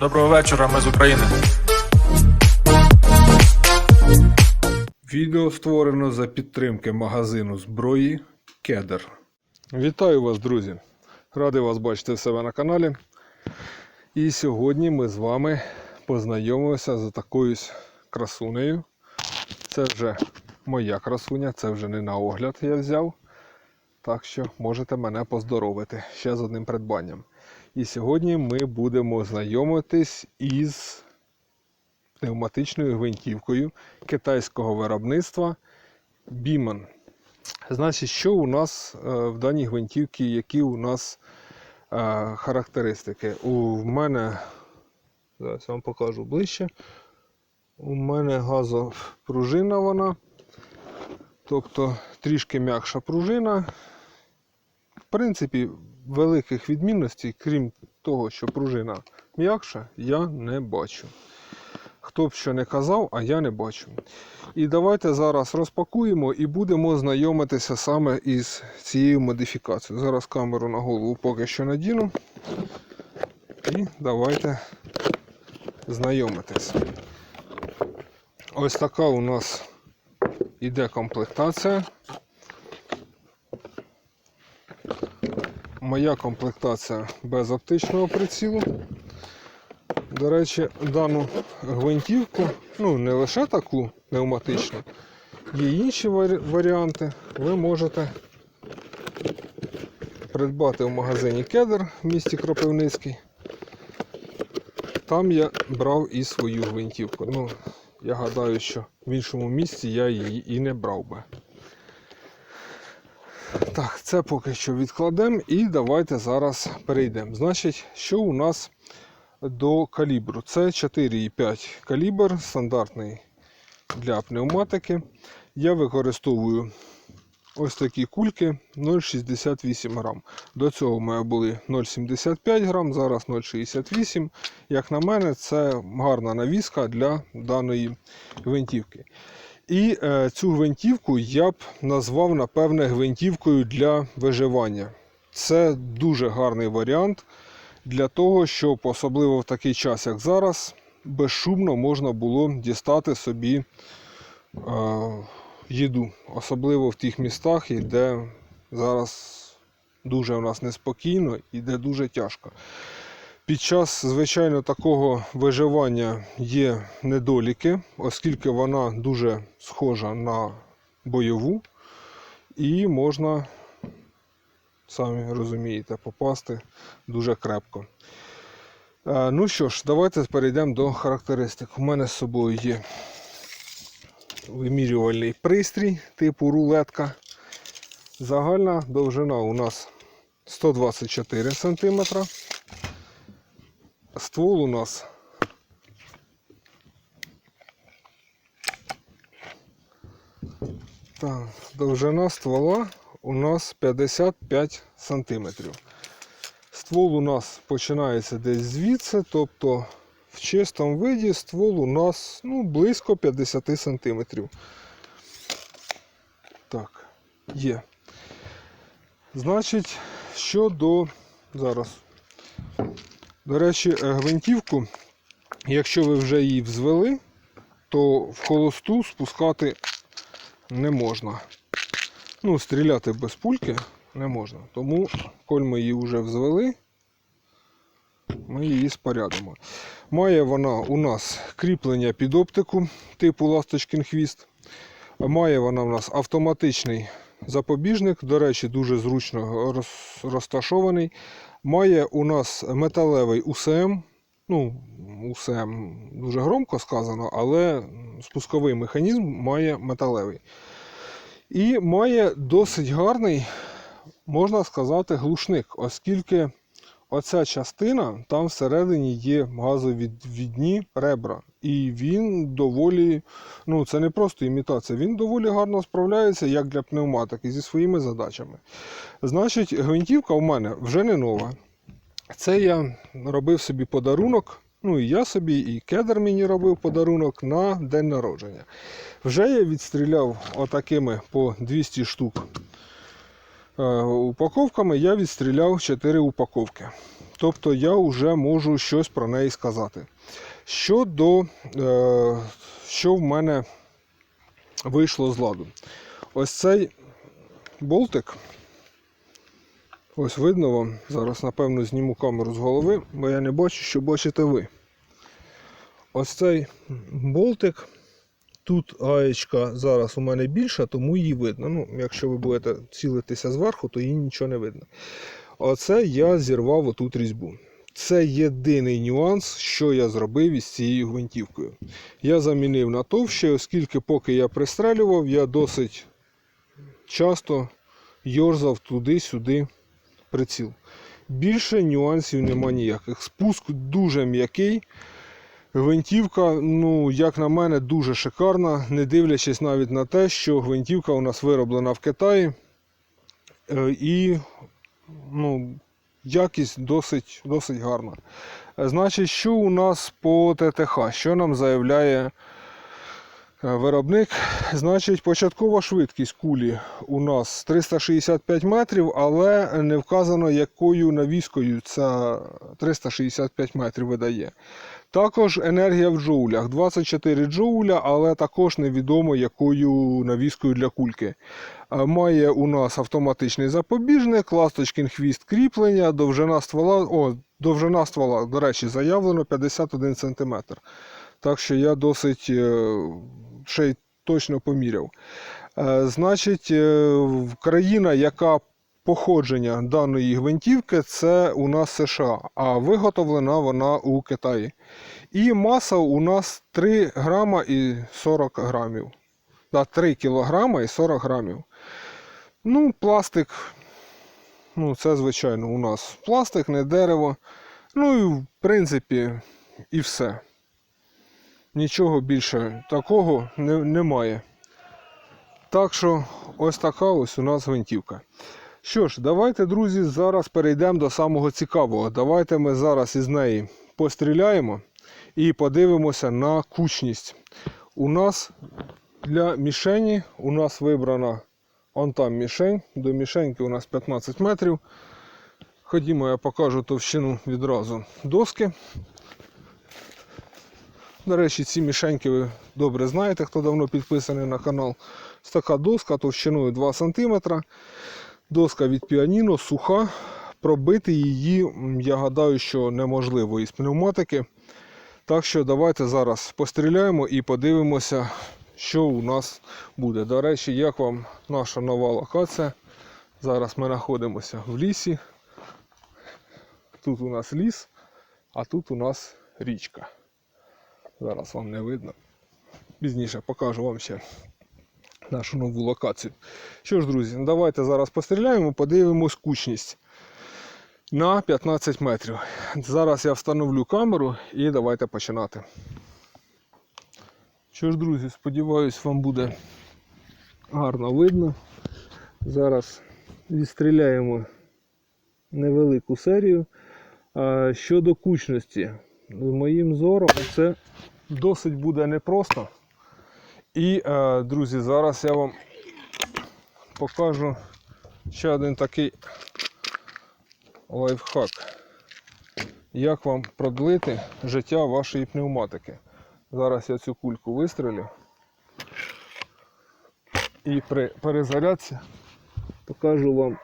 Доброго вечора, ми з України. Відео створено за підтримки магазину зброї Кедр. Вітаю вас, друзі! Радий вас бачити в себе на каналі. І сьогодні ми з вами познайомимося з такою красунею. Це вже моя красуня, це вже не на огляд я взяв. Так що можете мене поздоровити ще з одним придбанням. І сьогодні ми будемо знайомитись із пневматичною гвинтівкою китайського виробництва Біман. Значить, що у нас е, в даній гвинтівці, які у нас е, характеристики? У мене, зараз вам покажу ближче. У мене газопружина вона, тобто трішки м'якша пружина. Принципі, великих відмінностей, крім того, що пружина м'якша, я не бачу. Хто б що не казав, а я не бачу. І давайте зараз розпакуємо і будемо знайомитися саме із цією модифікацією. Зараз камеру на голову поки що надіну. І давайте знайомитись. Ось така у нас іде комплектація. Моя комплектація без оптичного прицілу. До речі, дану гвинтівку, ну не лише таку пневматичну, є інші варіанти. Ви можете придбати в магазині Кедр в місті Кропивницький. Там я брав і свою гвинтівку. Ну, я гадаю, що в іншому місці я її і не брав би. Так, це поки що відкладемо і давайте зараз перейдемо. Значить, що у нас до калібру. Це 4,5 калібр, стандартний для пневматики. Я використовую ось такі кульки 0,68 грам. До цього в мене були 0,75 грам, зараз 0,68. Як на мене, це гарна навіска для даної гвинтівки. І е, цю гвинтівку я б назвав, напевне, гвинтівкою для виживання. Це дуже гарний варіант для того, щоб особливо в такий час, як зараз, безшумно можна було дістати собі е, їду. Особливо в тих містах, де зараз дуже у нас неспокійно і де дуже тяжко. Під час, звичайно, такого виживання є недоліки, оскільки вона дуже схожа на бойову, і можна, самі розумієте, попасти дуже крепко. Е, Ну що ж, давайте перейдемо до характеристик. У мене з собою є вимірювальний пристрій типу рулетка. Загальна довжина у нас 124 см. Ствол у нас так, довжина ствола у нас 55 см. Ствол у нас починається десь звідси, тобто в чистому виді ствол у нас ну, близько 50 см. Так, є. Значить, щодо зараз. До речі, е, гвинтівку, якщо ви вже її взвели, то в холосту спускати не можна. Ну, стріляти без пульки не можна. Тому, коль ми її вже взвели, ми її спорядимо. Має вона у нас кріплення під оптику типу ласточкин хвіст. Має вона у нас автоматичний запобіжник, до речі, дуже зручно розташований. Має у нас металевий УСМ. Ну, УСМ дуже громко сказано, але спусковий механізм має металевий. І має досить гарний, можна сказати, глушник, оскільки оця частина, там всередині є газовідвідні ребра. І він доволі, ну це не просто імітація, він доволі гарно справляється як для пневматики зі своїми задачами. Значить, гвинтівка у мене вже не нова. Це я робив собі подарунок. Ну і я собі, і кедр мені робив подарунок на день народження. Вже я відстріляв отакими по 200 штук упаковками, я відстріляв 4 упаковки. тобто я вже можу щось про неї сказати. Щодо е, що в мене вийшло з ладу. Ось цей болтик. Ось видно вам. Зараз, напевно, зніму камеру з голови, бо я не бачу, що бачите ви. Ось цей болтик. Тут гаєчка зараз у мене більша, тому її видно. Ну, якщо ви будете цілитися зверху, то її нічого не видно. Оце я зірвав отут різьбу. Це єдиний нюанс, що я зробив із цією гвинтівкою. Я замінив на товще, оскільки поки я пристрелював, я досить часто йорзав туди-сюди приціл. Більше нюансів нема ніяких. Спуск дуже м'який. Гвинтівка, ну, як на мене, дуже шикарна, не дивлячись навіть на те, що гвинтівка у нас вироблена в Китаї. Е, І ну, якість досить, досить гарна. Е, Значить, що у нас по ТТХ? Що нам заявляє е, виробник? Значить, початкова швидкість кулі у нас 365 метрів, але не вказано, якою навіскою ця 365 метрів видає. Також енергія в джоулях 24 джоуля, але також невідомо якою навіскою для кульки. Е, Має у нас автоматичний запобіжник, ласточкін хвіст кріплення, довжина ствола, о, довжина ствола, до речі, заявлено 51 см. Так що я досить е, ще й точно поміряв. Е, Значить, країна, яка походження даної гвинтівки, це у нас США, а виготовлена вона у Китаї. І маса у нас 3 грама і 40 грамів. Да, 3 кілограма і 40 грамів. Ну, пластик. Ну, це, звичайно, у нас пластик, не дерево. Ну і в принципі, і все. Нічого більше такого не, немає. Так що, ось така ось у нас гвинтівка. Що ж, давайте, друзі, зараз перейдемо до самого цікавого. Давайте ми зараз із неї постріляємо і подивимося на кучність. У нас для мішені у нас вибрана он там мішень. До мішеньки у нас 15 метрів. Ходімо, я покажу товщину відразу доски. До речі, ці мішеньки ви добре знаєте, хто давно підписаний на канал. Ось така доска товщиною 2 см. Доска від піаніно суха. Пробити її, я гадаю, що неможливо із пневматики. Так що давайте зараз постріляємо і подивимося, що у нас буде. До речі, як вам наша нова локація. Зараз ми знаходимося в лісі. Тут у нас ліс, а тут у нас річка. Зараз вам не видно. Пізніше покажу вам ще нашу нову локацію. Що ж, друзі, давайте зараз постріляємо, подивимось кучність на 15 метрів. Зараз я встановлю камеру і давайте починати. Що ж, друзі, сподіваюсь, вам буде гарно видно. Зараз відстріляємо невелику серію. Щодо кучності, з моїм зором це досить буде непросто. І, е, друзі, зараз я вам покажу ще один такий лайфхак. Як вам продлити життя вашої пневматики. Зараз я цю кульку вистрілю. І при перезарядці покажу вам.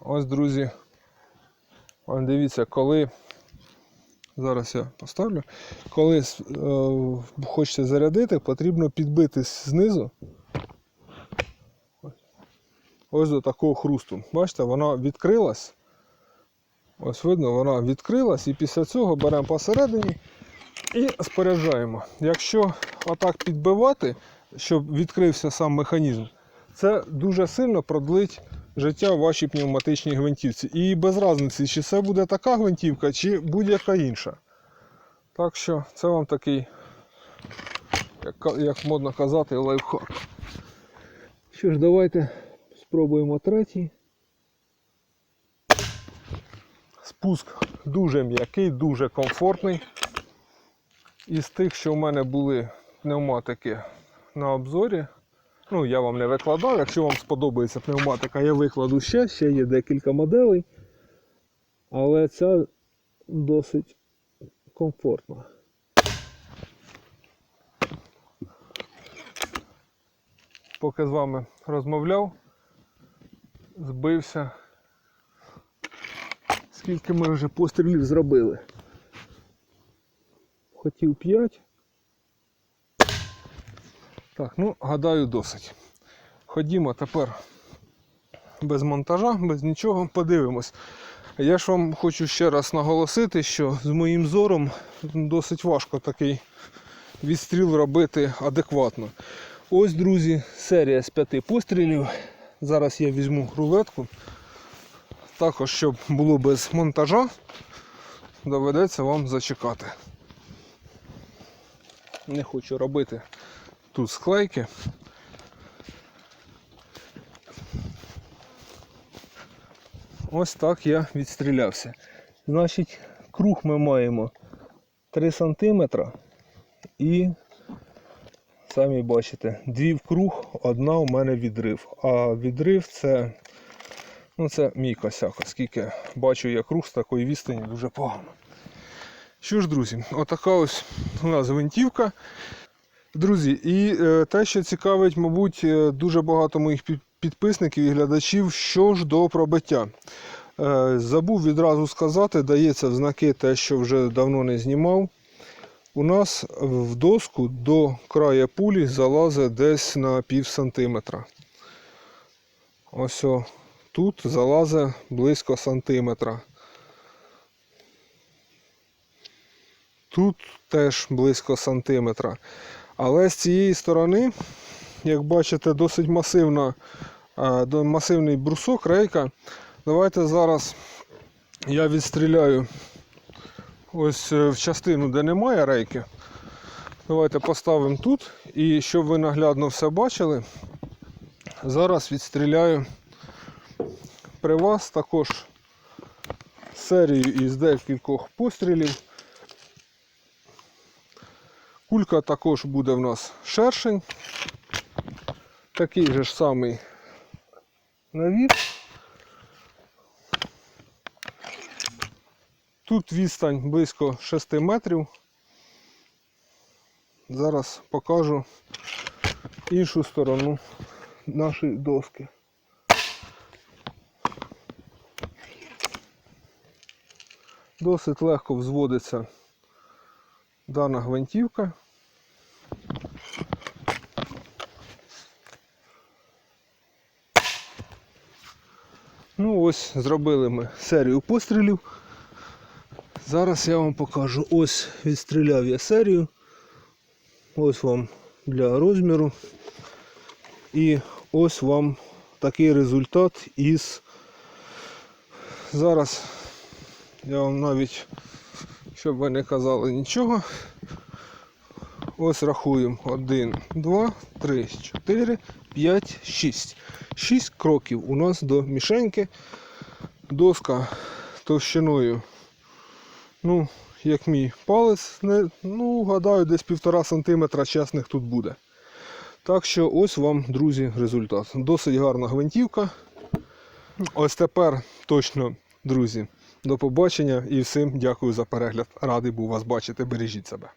Ось, друзі. Дивіться, коли. Зараз я поставлю. Коли е, хочете зарядити, потрібно підбитись знизу. Ось до такого хрусту. Бачите, вона відкрилась. Ось видно, вона відкрилась і після цього беремо посередині і споряджаємо. Якщо отак підбивати, щоб відкрився сам механізм, це дуже сильно продлить життя вашій пневматичній гвинтівці. І без різниці, чи це буде така гвинтівка, чи будь-яка інша. Так що це вам такий, як, як модно казати, лайфхак. Що ж, давайте спробуємо третій. Спуск дуже м'який, дуже комфортний. Із тих, що в мене були пневматики на обзорі, Ну, я вам не викладав. Якщо вам сподобається пневматика, я викладу ще, ще є декілька моделей. Але ця досить комфортна. Поки з вами розмовляв, збився. Скільки ми вже пострілів зробили? Хотів 5. Так, ну, гадаю, досить. Ходімо тепер без монтажа, без нічого, подивимось. Я ж вам хочу ще раз наголосити, що з моїм зором досить важко такий відстріл робити адекватно. Ось, друзі, серія з п'яти пострілів. Зараз я візьму рулетку. Також, щоб було без монтажа, доведеться вам зачекати. Не хочу робити тут склейки. Ось так я відстрілявся. Значить, круг ми маємо 3 см і самі бачите, дві в круг, одна у мене відрив. А відрив це, ну це мій косяк, оскільки бачу я круг з такої відстані дуже погано. Що ж, друзі, отака ось у нас гвинтівка. Друзі, і е, те, що цікавить, мабуть, е, дуже багато моїх підписників і глядачів, що ж до пробиття. Е, забув відразу сказати, дається в знаки те, що вже давно не знімав. У нас в доску до края пулі залазить десь на пів сантиметра. Ось о, тут залазить близько сантиметра. Тут теж близько сантиметра. Але з цієї сторони, як бачите, досить масивна, масивний брусок, рейка. Давайте зараз я відстріляю ось е, в частину, де немає рейки. Давайте поставимо тут. І щоб ви наглядно все бачили, зараз відстріляю при вас також серію із декількох пострілів. Кулька також буде в нас шершень. Такий же ж самий навіс. Тут відстань близько 6 метрів. Зараз покажу іншу сторону нашої доски. Досить легко взводиться дана гвинтівка. Ну ось зробили ми серію пострілів. Зараз я вам покажу. Ось відстріляв я серію. Ось вам для розміру. І ось вам такий результат із. Зараз я вам навіть, щоб ви не казали нічого. Ось рахуємо. 1, 2, 3, 4, 5, 6. 6 кроків у нас до мішеньки. Доска товщиною, ну, як мій палець, ну, гадаю, десь півтора сантиметра чесних тут буде. Так що ось вам, друзі, результат. Досить гарна гвинтівка. Ось тепер точно, друзі, до побачення і всім дякую за перегляд. Радий був вас бачити. Бережіть себе.